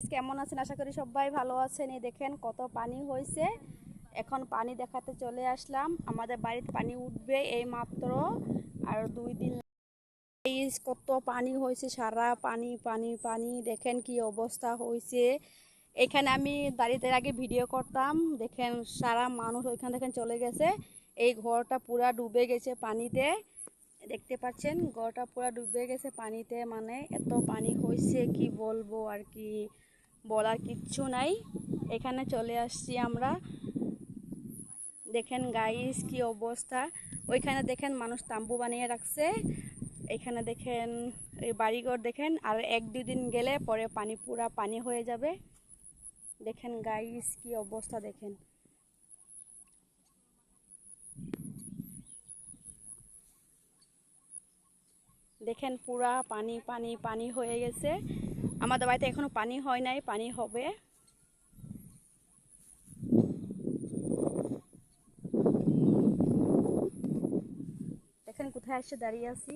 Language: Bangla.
কেমন আছেন? আশা করি সবাই ভালো আছেন। এই দেখেন কত পানি হয়েছে এখন পানি দেখাতে চলে আসলাম। আমাদের বাড়িতে পানি উঠবে এই মাত্র। আর দুই দিন এই কত পানি হয়েছে সারা পানি পানি পানি। দেখেন কি অবস্থা হয়েছে এখানে আমি দাঁড়িয়ে আগে ভিডিও করতাম। দেখেন সারা মানুষ ওইখানে দেখেন চলে গেছে। এই ঘরটা পুরা ডুবে গেছে পানিতে। দেখতে পাচ্ছেন, ঘরটা পুরা ডুবে গেছে পানিতে। মানে এত পানি হয়েছে কি বলব আর কি। বলার কিচ্ছু নাই। এখানে চলে আসছি আমরা। দেখেন গাইস কি অবস্থা। ওইখানে দেখেন মানুষ তাম্বু বানিয়ে রাখছে। এখানে দেখেন এই বাড়িঘর দেখেন, আর এক দুই দিন গেলে পরে পানি পুরা পানি হয়ে যাবে। দেখেন গাইস কি অবস্থা দেখেন। দেখেন পুরা পানি পানি পানি হয়ে গেছে। আমাদের বাড়িতে এখনও পানি হয় নাই, পানি হবে। দেখেন কোথায় এসে দাঁড়িয়ে আছি।